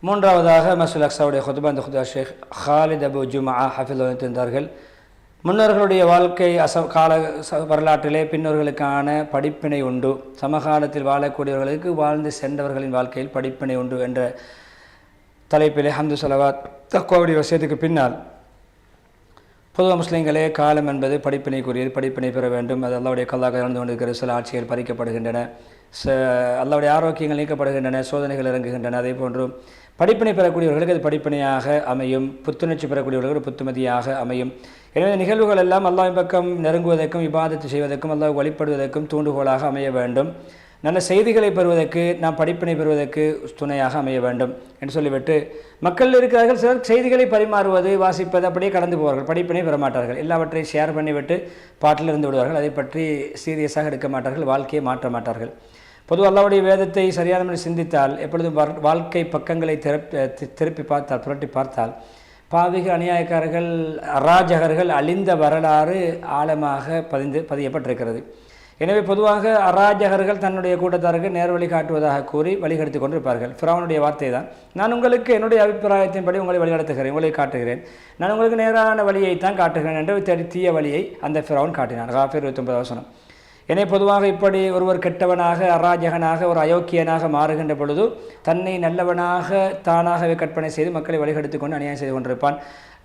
மூன்றாவதாக மசூல் அக்ஸாவுடைய ஹுதுபா அந்த ஹுதா ஷேக் ஹாலித் அபு ஜுமா ஹஃபில் தந்தார்கள். முன்னோர்களுடைய வாழ்க்கை அச கால ச- வரலாற்றிலே பின்னோர்களுக்கான படிப்பினை உண்டு. சமகாலத்தில் வாழக்கூடியவர்களுக்கு வாழ்ந்து சென்றவர்களின் வாழ்க்கையில் படிப்பினை உண்டு என்ற தலைப்பிலே ஹம்து சலவாத் தக்குவாவுடைய விஷயத்துக்கு பின்னால் பொதுவாக முஸ்லீம்களே காலம் என்பது படிப்பினைக்குரியது படிப்பினை பெற வேண்டும். அது அல்லாவுடைய கல்லாக இறந்து கொண்டிருக்கிற சில ஆட்சிகள் பறிக்கப்படுகின்றன. ச அல்லாவுடைய ஆரோக்கியங்கள் நீக்கப்படுகின்றன சோதனைகள் இறங்குகின்றன. அதே போன்று படிப்பினை பெறக்கூடியவர்களுக்கு அது படிப்பினையாக அமையும். புத்துணர்ச்சி பெறக்கூடியவர்களுக்கு புத்துமதியாக அமையும். எனவே இந்த நிகழ்வுகள் எல்லாம் அல்லாஹ்வின் பக்கம் நெருங்குவதற்கும் இபாதத்து செய்வதற்கும் அல்லாஹ் வழிபடுவதற்கும் தூண்டுகோலாக அமைய வேண்டும். நல்ல செய்திகளை பெறுவதற்கு நாம் படிப்பினை பெறுவதற்கு துணையாக அமைய வேண்டும் என்று சொல்லிவிட்டு மக்கள் இருக்கிறார்கள் சிலர் செய்திகளை பரிமாறுவது வாசிப்பது அப்படியே கடந்து போவார்கள் படிப்பினை பெற மாட்டார்கள். எல்லாவற்றையும் ஷேர் பண்ணிவிட்டு பாட்டில் இருந்து விடுவார்கள். அதை பற்றி சீரியஸாக எடுக்க மாட்டார்கள் வாழ்க்கையை மாற்ற மாட்டார்கள். பொதுவாக அல்லாவுடைய வேதத்தை சரியான முறையில் சிந்தித்தால் எப்பொழுதும் வர்- வாழ்க்கை பக்கங்களை திறப்பி திருப்பி பார்த்தால் புரட்டி பார்த்தால் பாவிக அநியாயக்காரர்கள் அராஜகர்கள் அழிந்த வரலாறு ஆழமாக பதிந்து பதியப்பட்டிருக்கிறது. எனவே பொதுவாக அராஜகர்கள் தன்னுடைய கூட்டத்தாருக்கு நேர் வழி காட்டுவதாக கூறி வழிகடுத்து கொண்டிருப்பார்கள். ஃபிரௌனுடைய வார்த்தை தான் நான் உங்களுக்கு என்னுடைய அபிப்பிராயத்தின்படி உங்களை வழிநடத்துகிறேன் உங்களை காட்டுகிறேன். நான் உங்களுக்கு நேரான வழியை தான் காட்டுகிறேன் என்று தீய வழியை அந்த ஃபிரௌன் காட்டினான். காஃபி இருபத்தொன்பது வசனம். எனவே பொதுவாக இப்படி ஒருவர் கெட்டவனாக அராஜகனாக ஒரு அயோக்கியனாக மாறுகின்ற பொழுது தன்னை நல்லவனாக தானாகவே கற்பனை செய்து மக்களை வழிகெடுத்து கொண்டு அநியாயம் செய்து கொண்டிருப்பான்.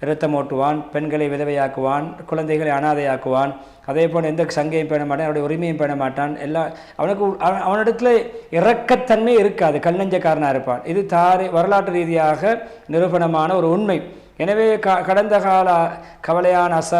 இரத்தம் ஓட்டுவான் பெண்களை விதவையாக்குவான் குழந்தைகளை அனாதையாக்குவான். அதே போல் எந்த சங்கையும் பேண மாட்டான் அவருடைய உரிமையும் பேண மாட்டான். எல்லாம் அவனுக்கு அவன் அவனிடத்துல இறக்கத்தன்மை இருக்காது கல்லஞ்சக்காரனாக இருப்பான். இது தாரி வரலாற்று ரீதியாக நிரூபணமான ஒரு உண்மை. எனவே க கடந்த கால கவலையான அச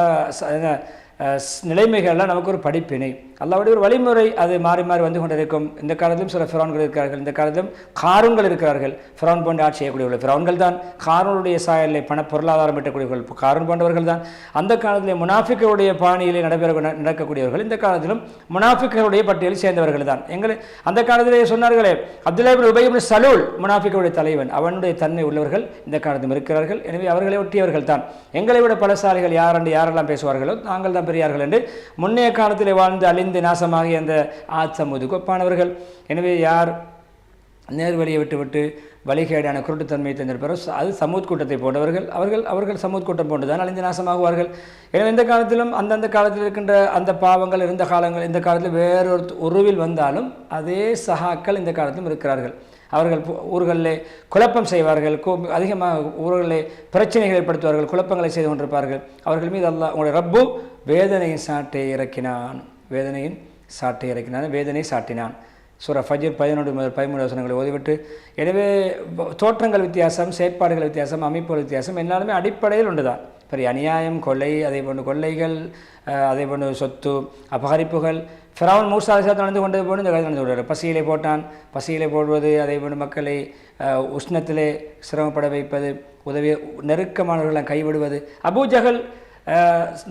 நிலைமைகள்லாம் நமக்கு ஒரு படிப்பினை. அல்லாவுடைய ஒரு வழிமுறை அது மாறி மாறி வந்து கொண்டிருக்கும். இந்த காலத்திலும் சில ஃபிரான்கள் இருக்கிறார்கள். இந்த காலத்திலும் காரூன்கள் இருக்கிறார்கள். ஃபிரான் போன்ற ஆட்சி செய்யக்கூடியவர்கள். ஃபிரான்கள் தான் காரூனுடைய சாயலை பண பொருளாதாரம் ஈட்டக்கூடியவர்கள் காரூன் போன்றவர்கள் தான். அந்த காலத்திலே முனாஃபிக்களுடைய பாணியிலே நடைபெற நடக்கக்கூடியவர்கள். இந்த காலத்திலும் முனாஃபிக்களுடைய பட்டியலில் சேர்ந்தவர்கள் தான். எங்களை அந்த காலத்திலே சொன்னார்களே அப்துல்லாபின் உபயம் சலூல் முனாஃபிக்களுடைய தலைவன். அவனுடைய தன்மை உள்ளவர்கள் இந்த காலத்திலும் இருக்கிறார்கள். எனவே அவர்களை ஒட்டியவர்கள் தான். எங்களை விட பலசாலிகள் யார் என்று யாரெல்லாம் பேசுவார்களோ நாங்கள் தான் பெரியார்கள் என்று முன்னைய காலத்திலே வாழ்ந்து அழிந்து நாசமாகிய அந்த ஆத் சமூது கொப்பானவர்கள். எனவே யார் நேர்வழியை விட்டுவிட்டு வழிகேடான குருட்டுத்தன்மையை தந்திருப்பாரோ அது சமூத் கூட்டத்தை போன்றவர்கள் அவர்கள் அவர்கள் சமூத் கூட்டம் போன்றுதான் அழிந்து நாசமாகுவார்கள். எனவே இந்த காலத்திலும் அந்தந்த காலத்தில் இருக்கின்ற அந்த பாவங்கள் இருந்த காலங்கள் இந்த காலத்தில் வேறொரு உருவில் வந்தாலும் அதே சகாக்கள் இந்த காலத்திலும் இருக்கிறார்கள். அவர்கள் பு- ஊர்களிலே குழப்பம் செய்வார்கள் அதிகமாக ஊர்களிலே பிரச்சனைகளை ஏற்படுத்துவார்கள் குழப்பங்களை செய்து கொண்டிருப்பார்கள். அவர்கள் மீது அல்லாஹ் உங்களுடைய ரப்பு வேதனையின் சாட்டை இறக்கினான். வேதனையின் சாட்டை இறக்கினான். வேதனை சாட்டினான். சூரா ஃபஜர் பதினொன்று முதல் பதிமூணு வசனங்களை ஓதிவிட்டு எனவே தோற்றங்கள் வித்தியாசம் செயற்பாடுகள் வித்தியாசம் அமைப்புகள் வித்தியாசம் எல்லாருமே அடிப்படையில் உண்டுதான் பெரிய அநியாயம் கொலை அதே போன்று கொள்ளைகள் அதே போன்று சொத்து அபகரிப்புகள். ஃபிரௌன் மூசா அலிசாத் நடந்து கொண்டது போன்று இந்த கதை நடந்து கொண்டார். பசியிலே போட்டான். பசியிலே போடுவது அதே போன்று மக்களை உஷ்ணத்திலே சிரமப்பட வைப்பது உதவி நெருக்கமானவர்களை கைவிடுவது. அபூஜகல்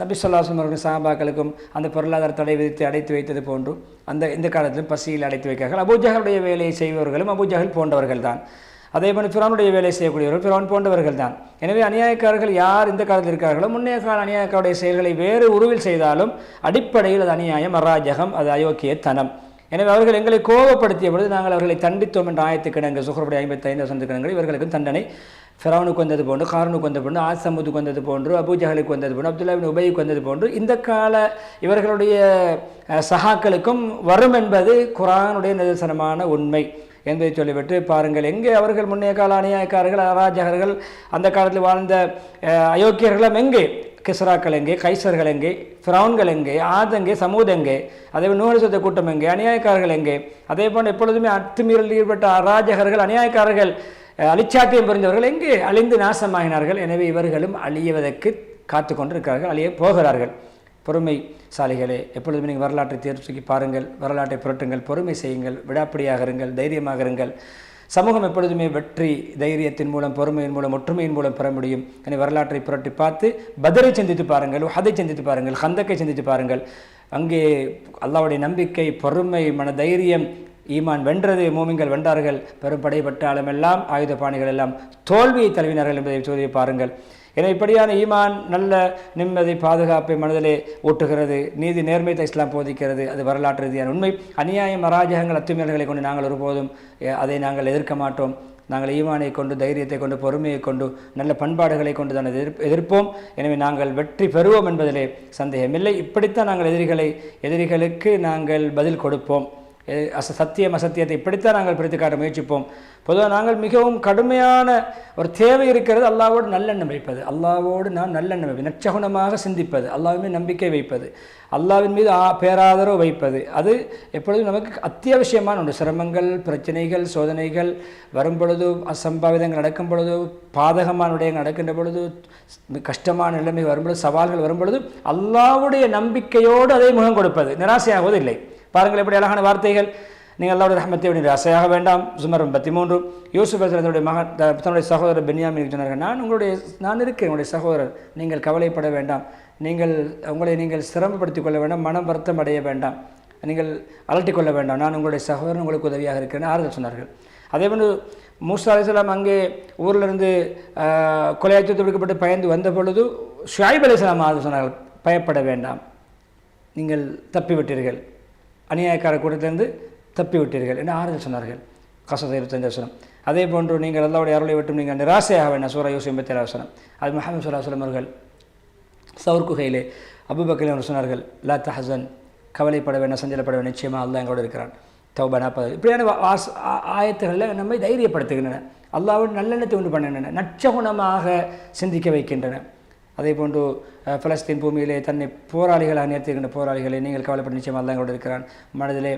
நபி சொல்லாசம் அவர்கள் சாபாக்களுக்கும் அந்த பொருளாதார தடை விதித்து அடைத்து வைத்தது போன்று அந்த இந்த காலத்திலும் பசியில் அடைத்து வைக்கிறார்கள். அபூஜகளுடைய வேலையை செய்பவர்களும் அபூஜகல் போன்றவர்கள் தான். அதே போல் பிறனுடைய வேலை செய்யக்கூடியவர்கள் பிறன் போன்றவர்கள் தான். எனவே அநியாயக்காரர்கள் யார் இந்த காலத்தில் இருக்கிறார்களோ முன்னைய கால அநியாயக்காருடைய செயல்களை வேறு உருவில் செய்தாலும் அடிப்படையில் அது அநியாயம் அராஜகம் அது அயோக்கியத்தனம். எனவே அவர்கள் எங்களை கோபப்படுத்திய பொழுது நாங்கள் அவர்களை தண்டித்தோம் என்ற ஆயத்துக்கு கிடங்கு சுகருடைய ஐம்பத்தி ஐந்து வசந்த கிடங்கு இவர்களுக்கும் தண்டனை. ஃபெரானுக்கு வந்தது போன்று காரனுக்கு வந்தது போன்று ஆசமுதுக்கு வந்தது போன்று அபூஜஹலுக்கு வந்தது போன்று அப்துல்லாவின் உபைக்கு வந்தது போன்று இந்த கால இவர்களுடைய சகாக்களுக்கும் வரும் என்பது குரானுடைய நிதர்சனமான உண்மை என்பதை சொல்லிவிட்டு பாருங்கள். எங்கே அவர்கள் முன்னைய கால அநியாயக்காரர்கள் அராஜகர்கள் அந்த காலத்தில் வாழ்ந்த அயோக்கியர்களும் எங்கே? கிசராக்கள் எங்கே? கைசர்கள் எங்கே? ஃப்ரௌன்கள் எங்கே? ஆதங்கே சமூதங்கே அதே நூறு சொத்த கூட்டம் எங்கே? அநியாயக்காரர்கள் எங்கே? அதே போன்று எப்பொழுதுமே அத்துமீறலில் ஈடுபட்ட அராஜகர்கள் அநியாயக்காரர்கள் அலிச்சாத்தியம் புரிந்தவர்கள் எங்கு? அழிந்து நாசமாகினார்கள் எனவே இவர்களும் அழியவதற்கு காத்து கொண்டிருக்கிறார்கள் அழிய போகிறார்கள். பொறுமை சாலிகளே எப்பொழுதுமே நீங்கள் வரலாற்றை தேர்ச்சி பாருங்கள். வரலாற்றை புரட்டுங்கள் பொறுமை செய்யுங்கள் விடாப்பிடியாக இருங்கள் தைரியமாக இருங்கள். சமூகம் எப்பொழுதுமே வெற்றி தைரியத்தின் மூலம் பொறுமையின் மூலம் ஒற்றுமையின் மூலம் பெற முடியும். எனவே வரலாற்றை புரட்டி பார்த்து பதரை சிந்தித்து பாருங்கள் ஹதை சிந்தித்து பாருங்கள் ஹந்தக்கை சிந்தித்து பாருங்கள். அங்கே அல்லாவுடைய நம்பிக்கை பொறுமை மன தைரியம் ஈமான் வென்றது மூமிங்கள் வென்றார்கள் பெரும்படை எல்லாம் ஆயுத பாணிகள் எல்லாம் தோல்வியை தழுவினார்கள் என்பதை சோதி பாருங்கள். என இப்படியான ஈமான் நல்ல நிம்மதி பாதுகாப்பை மனதிலே ஊட்டுகிறது நீதி நேர்மைத்தை இஸ்லாம் போதிக்கிறது அது வரலாற்று ரீதியான உண்மை. அநியாயம் அராஜகங்கள் அத்துமீறல்களை கொண்டு நாங்கள் ஒருபோதும் அதை நாங்கள் எதிர்க்க மாட்டோம். நாங்கள் ஈமானை கொண்டு தைரியத்தை கொண்டு பொறுமையை கொண்டு நல்ல பண்பாடுகளை கொண்டு தான் எதிர் எதிர்ப்போம். எனவே நாங்கள் வெற்றி பெறுவோம் என்பதிலே சந்தேகமில்லை. இப்படித்தான் நாங்கள் எதிரிகளை எதிரிகளுக்கு நாங்கள் பதில் கொடுப்போம். அச சத்தியம் அசத்தியத்தை இப்படித்தான் நாங்கள் பிரித்து காட்ட முயற்சிப்போம். பொதுவாக நாங்கள் மிகவும் கடுமையான ஒரு தேவை இருக்கிறது அல்லாவோடு நல்லெண்ணம் வைப்பது. அல்லாவோடு நான் நல்லெண்ணம் வைப்பது. நச்சகுணமாக சிந்திப்பது. அல்லாவின் மீது நம்பிக்கை வைப்பது. அல்லாவின் மீது ஆ பேராதரவு வைப்பது. அது எப்பொழுதும் நமக்கு அத்தியாவசியமான ஒன்று. சிரமங்கள் பிரச்சனைகள் சோதனைகள் வரும் பொழுது அசம்பாவிதங்கள் நடக்கும் பொழுது பாதகமான விடயங்கள் நடக்கின்ற பொழுது கஷ்டமான நிலைமை வரும்பொழுது சவால்கள் வரும் பொழுது அல்லாவுடைய நம்பிக்கையோடு அதை முகம் கொடுப்பது. நிராசையாகுவதில்லை. பாருங்கள் எப்படி அழகான வார்த்தைகள். நீங்கள் அல்லாவுடைய ரஹமத்தை அப்படி அசையாக வேண்டாம். சுமர் பத்தி மூன்று யூசுப் தன்னுடைய மகன் தன்னுடைய சகோதரர் பென்யாமின் சொன்னார்கள் நான் உங்களுடைய நான் இருக்கேன் உங்களுடைய சகோதரர். நீங்கள் கவலைப்பட வேண்டாம். நீங்கள் உங்களை நீங்கள் சிரமப்படுத்திக் கொள்ள வேண்டாம். மனம் வருத்தம் அடைய வேண்டாம். நீங்கள் அலட்டிக் கொள்ள வேண்டாம். நான் உங்களுடைய சகோதரன் உங்களுக்கு உதவியாக இருக்கிறேன் ஆறுதல் சொன்னார்கள். அதே போன்று மூசா அலிஸ்லாம் அங்கே ஊரிலிருந்து கொலையாச்சத்து விடுக்கப்பட்டு பயந்து வந்த பொழுது ஷாயிப் அலிஸ்லாம் ஆறுதல் சொன்னார்கள் பயப்பட வேண்டாம். நீங்கள் தப்பிவிட்டீர்கள். அநியாயக்கார கூட்டத்திலிருந்து தப்பிவிட்டீர்கள் என்று ஆறுதல் சொன்னார்கள். கசத இருபத்தஞ்சு வசனம். அதே போன்று நீங்கள் அல்லாவுடைய அருளை விட்டும் நீங்கள் நிராசையாக வேண்டாம். சூரா யூசி எண்பத்தி ஏழு வசனம். அது முகமது சுல்லா சொல்லம் அவர்கள் சவுர் குகையிலே அவர் சொன்னார்கள் லா தஹசன் கவலைப்பட வேண்டாம் சஞ்சலப்பட வேண்டாம். நிச்சயமாக அல்லா எங்களோடு இருக்கிறான். தௌபா நாற்பது. இப்படியான வாஸ் ஆ- ஆயத்துகளில் நம்மை தைரியப்படுத்துகின்றன. அல்லாவோடு நல்லெண்ணத்தை உண்டு பண்ணுகின்றன. நற்சகுணமாக சிந்திக்க வைக்கின்றன. அதே போன்று பலஸ்தீன் பூமியிலே தன்னை போராளிகளாக நிறுத்துகின்ற போராளிகளை நீங்கள் கவலைப்பட நிச்சயமாக அல்லாஹ் கூட இருக்கிறான். மனதிலே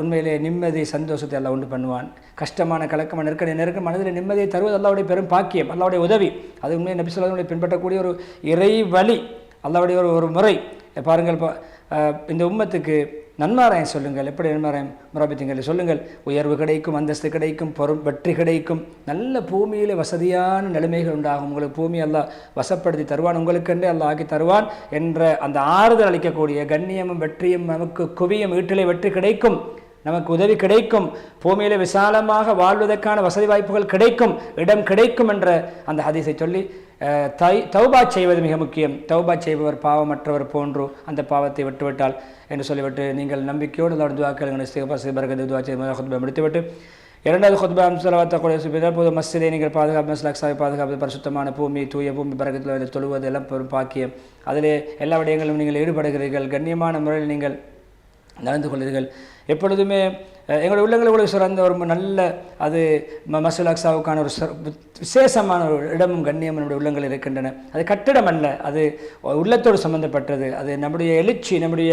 உண்மையிலே நிம்மதி சந்தோஷத்தை எல்லாம் உண்டு பண்ணுவான். கஷ்டமான கலக்கமான நெருக்கடி நெருக்க மனதில் நிம்மதியை தருவது அல்லாவுடைய பெரும் பாக்கியம் அல்லாவுடைய உதவி. அது உண்மையை நபி பின்பற்றக்கூடிய ஒரு இறை வழி அல்லாவுடைய ஒரு ஒரு முறை. பாருங்கள் பா- இந்த உம்மத்துக்கு நன்மாராயம் சொல்லுங்கள். எப்படி நன்மாராயம்? முராபித்திங்களை சொல்லுங்கள். உயர்வு கிடைக்கும் அந்தஸ்து கிடைக்கும் பொறும் வெற்றி கிடைக்கும். நல்ல பூமியில் வசதியான நிலைமைகள் உண்டாகும். உங்களுக்கு பூமி எல்லாம் வசப்படுத்தி தருவான். உங்களுக்கென்றே அல்லாஹ் ஆக்கி தருவான் என்ற அந்த ஆறுதல் அளிக்கக்கூடிய கண்ணியமும் வெற்றியும் நமக்கு குவியும் வீட்டிலே வெற்றி கிடைக்கும். நமக்கு உதவி கிடைக்கும். பூமியில் விசாலமாக வாழ்வதற்கான வசதி வாய்ப்புகள் கிடைக்கும். இடம் கிடைக்கும் என்ற அந்த ஹதீஸை சொல்லி தை தௌபா செய்வது மிக முக்கியம். தௌபா செய்பவர் பாவமற்றவர் போன்று அந்த பாவத்தை விட்டுவிட்டால் என்று சொல்லிவிட்டு நீங்கள் நம்பிக்கையோடு அதோட துவாக்கள் சிபரகது துவா செய்து முடித்துவிட்டு இரண்டாவது ஹுத்பா அம்சலவாத்த கூட பொது மஸ்ஜிதை நீங்கள் பாதுகாப்பு மஸ்லாக்ஸாவை பாதுகாப்பு பரிசுத்தமான பூமி தூய பூமி பரகத்தில் தொழுவது எல்லாம் பெரும் பாக்கியம். அதிலே எல்லா விடயங்களும் நீங்கள் ஈடுபடுகிறீர்கள். கண்ணியமான முறையில் நீங்கள் நடந்து கொள்கிறீர்கள். எப்பொழுதுமே எங்களுடைய உள்ளங்களை உலக சிறந்த ஒரு நல்ல அது ம மசூல் அக்ஸாவுக்கான ஒரு விசேஷமான ஒரு இடமும் கண்ணியம் நம்முடைய உள்ளங்கள் இருக்கின்றன. அது கட்டிடம் அல்ல அது உள்ளத்தோடு சம்பந்தப்பட்டது. அது நம்முடைய எழுச்சி நம்முடைய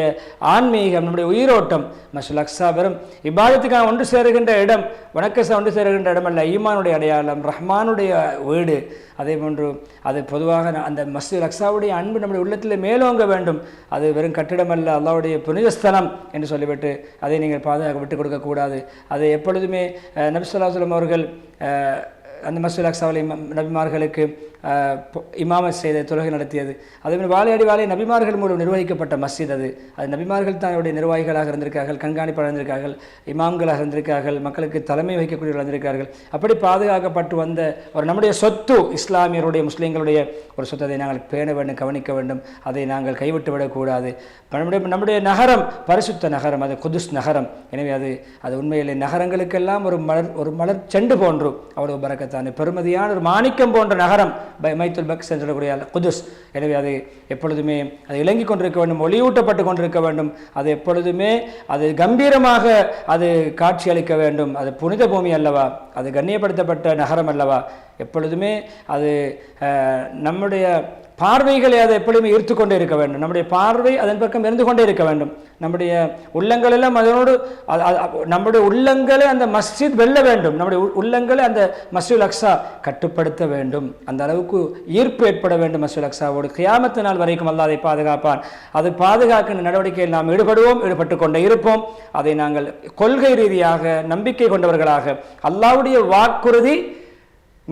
ஆன்மீகம் நம்முடைய உயிரோட்டம். மசூல் அக்ஸா வெறும் இபாதத்துக்காக ஒன்று சேருகின்ற இடம் வணக்கசா ஒன்று சேருகின்ற இடம் அல்ல ஈமானுடைய அடையாளம் ரஹ்மானுடைய வீடு. அதே போன்று அது பொதுவாக அந்த மசூல் அக்ஸாவுடைய அன்பு நம்முடைய உள்ளத்தில் மேலோங்க வேண்டும். அது வெறும் கட்டிடம் அல்ல அல்லாவுடைய புனித ஸ்தலம் என்று சொல்லிவிட்டு அதை நீங்கள் பாதுகாக்க விட்டுக் கொடுக்கக்கூடாது அதை எப்பொழுதுமே அஹ், நபி அவர்கள் அந்த மசூலாக் சவலை நபிமார்களுக்கு இமாம இமாமத் செய்த தொழுகை நடத்தியது. அதேமாதிரி வாழையடி வாழை நபிமார்கள் மூலம் நிர்வகிக்கப்பட்ட மஸ்ஜித் அது. அது நபிமார்கள் தான் அவருடைய நிர்வாகிகளாக இருந்திருக்கார்கள் கண்காணிப்பாளர் இருந்திருக்கார்கள் இமாம்களாக இருந்திருக்கார்கள் மக்களுக்கு தலைமை வகிக்கக்கூடியவர்கள் இருந்திருக்கார்கள். அப்படி பாதுகாக்கப்பட்டு வந்த ஒரு நம்முடைய சொத்து இஸ்லாமியருடைய முஸ்லீம்களுடைய ஒரு சொத்து அதை நாங்கள் பேண வேண்டும் கவனிக்க வேண்டும். அதை நாங்கள் கைவிட்டு விடக்கூடாது. நம்முடைய நம்முடைய நகரம் பரிசுத்த நகரம் அது குதுஸ் நகரம். எனவே அது அது உண்மையிலே நகரங்களுக்கெல்லாம் ஒரு மலர் ஒரு மலர் செண்டு போன்று அவ்வளவு பறக்கத்தான பெருமதியான ஒரு மாணிக்கம் போன்ற நகரம். பை மைத்துல் பக்ஸ் என்று சொல்லக்கூடிய அல் குதுஸ். எனவே அது எப்பொழுதுமே அது இலங்கி கொண்டிருக்க வேண்டும் ஒளியூட்டப்பட்டு கொண்டிருக்க வேண்டும். அது எப்பொழுதுமே அது கம்பீரமாக அது காட்சியளிக்க வேண்டும். அது புனித பூமி அல்லவா? அது கண்ணியப்படுத்தப்பட்ட நகரம் அல்லவா? எப்பொழுதுமே அது நம்முடைய பார்வைகளை அதை எப்படியுமே ஈர்த்து கொண்டே இருக்க வேண்டும். நம்முடைய பார்வை அதன் பக்கம் இருந்து கொண்டே இருக்க வேண்டும். நம்முடைய உள்ளங்கள் எல்லாம் அதனோடு நம்முடைய உள்ளங்களை அந்த மஸ்ஜித் வெல்ல வேண்டும். நம்முடைய உள்ளங்களை அந்த மசூல் அக்ஸா கட்டுப்படுத்த வேண்டும். அந்த அளவுக்கு ஈர்ப்பு ஏற்பட வேண்டும் மசூல் அக்ஸாவோடு. கியாமத்து நாள் வரைக்கும் அல்ல அதை பாதுகாப்பான். அது பாதுகாக்கின்ற நடவடிக்கையில் நாம் ஈடுபடுவோம் ஈடுபட்டு கொண்டே இருப்போம். அதை நாங்கள் கொள்கை ரீதியாக நம்பிக்கை கொண்டவர்களாக அல்லாவுடைய வாக்குறுதி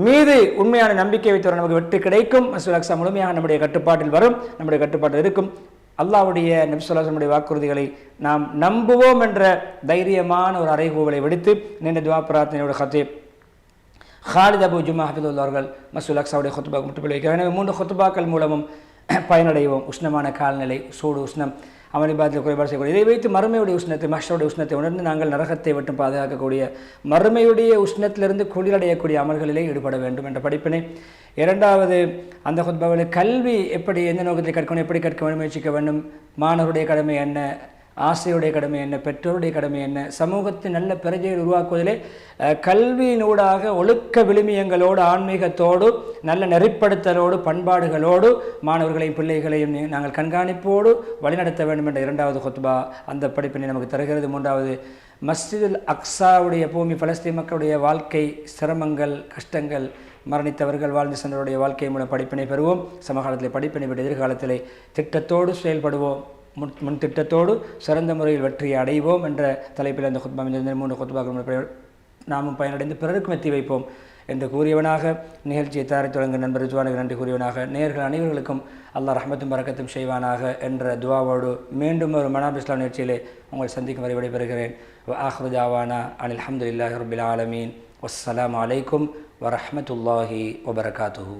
மீது உண்மையான நம்பிக்கை வைத்தவர் நமக்கு வெற்றி கிடைக்கும். மசூல் அக்ஸா முழுமையாக நம்முடைய கட்டுப்பாட்டில் வரும். நம்முடைய கட்டுப்பாட்டில் இருக்கும். அல்லாஹ்வுடைய நபிசுல்லாசனுடைய வாக்குறுதிகளை நாம் நம்புவோம் என்ற தைரியமான ஒரு அறைகூவலை விடுத்து நின்று துவா பிரார்த்தனையோட ஹத்தீப் ஹாலித் அபு ஜுமா ஹபிதுல்லா அவர்கள் மசூல் அக்ஸாவுடைய ஹொத்துபாக்கு முற்றுப்புள்ளி வைக்கிறார் எனவே மூன்று ஹொத்துபாக்கள் மூலமும் பயனடைவோம். உஷ்ணமான கால்நிலை சூடு உஷ்ணம். அமளிபாதத்தில் குறைபாடு செய்யக்கூடிய இதை வைத்து மறுமையுடைய உஷ்ணத்தை மஷருடைய உஷ்ணத்தை உணர்ந்து நாங்கள் நரகத்தை விட்டு பாதுகாக்கக்கூடிய மறுமையுடைய உஷ்ணத்திலிருந்து குளிரடையக்கூடிய அமல்களிலே ஈடுபட வேண்டும் என்ற படிப்பினை. இரண்டாவது அந்த ஹுத்பாவில் கல்வி எப்படி எந்த நோக்கத்தில் கற்கணும் எப்படி கற்க வேண்டும் முயற்சிக்க வேண்டும் மாணவருடைய கடமை என்ன ஆசிரியருடைய கடமை என்ன? பெற்றோருடைய கடமை என்ன? சமூகத்தின் நல்ல பிரஜையை உருவாக்குவதிலே கல்வியினூடாக ஒழுக்க விழுமியங்களோடு ஆன்மீகத்தோடு நல்ல நெறிப்படுத்தலோடு பண்பாடுகளோடு மாணவர்களையும் பிள்ளைகளையும் நாங்கள் கண்காணிப்போடு வழிநடத்த வேண்டும் என்ற இரண்டாவது கொத்பா அந்த படிப்பினை நமக்கு தருகிறது. மூன்றாவது மஸ்ஜிதுல் அக்ஸாவுடைய பூமி பலஸ்தீன் மக்களுடைய வாழ்க்கை சிரமங்கள் கஷ்டங்கள் மரணித்தவர்கள் வாழ்ந்து சென்றவருடைய வாழ்க்கை மூலம் படிப்பினை பெறுவோம். சமகாலத்தில் படிப்பினை விட எதிர்காலத்தில் திட்டத்தோடு செயல்படுவோம். முன் முன் திட்டத்தோடு சிறந்த முறையில் வெற்றியை அடைவோம் என்ற தலைப்பில் அந்த குத்பா இந்த மூன்று குத்பாக்கள் நாமும் பயனடைந்து பிறருக்கும் எத்தி வைப்போம் என்று கூறியவனாக நிகழ்ச்சியை தயாரித்து தொடங்க நண்பர் ரிஜ்வானுக்கு நன்றி கூறியவனாக நேர்கள் அனைவர்களுக்கும் அல்லாஹ் ரஹமத்தும் பறக்கத்தும் செய்வானாக என்ற துவாவோடு மீண்டும் ஒரு மனாப் இஸ்லாம் நிகழ்ச்சியிலே உங்களை சந்திக்கும் வரை விடைபெறுகிறேன். ஆஹ்ரு ஜாவானா அனில் அஹமதுல்லாஹி ரபில் ஆலமீன். வஸ்ஸலாம் அலைக்கும் வரஹ்மத்துல்லாஹி வபரகாத்துஹு.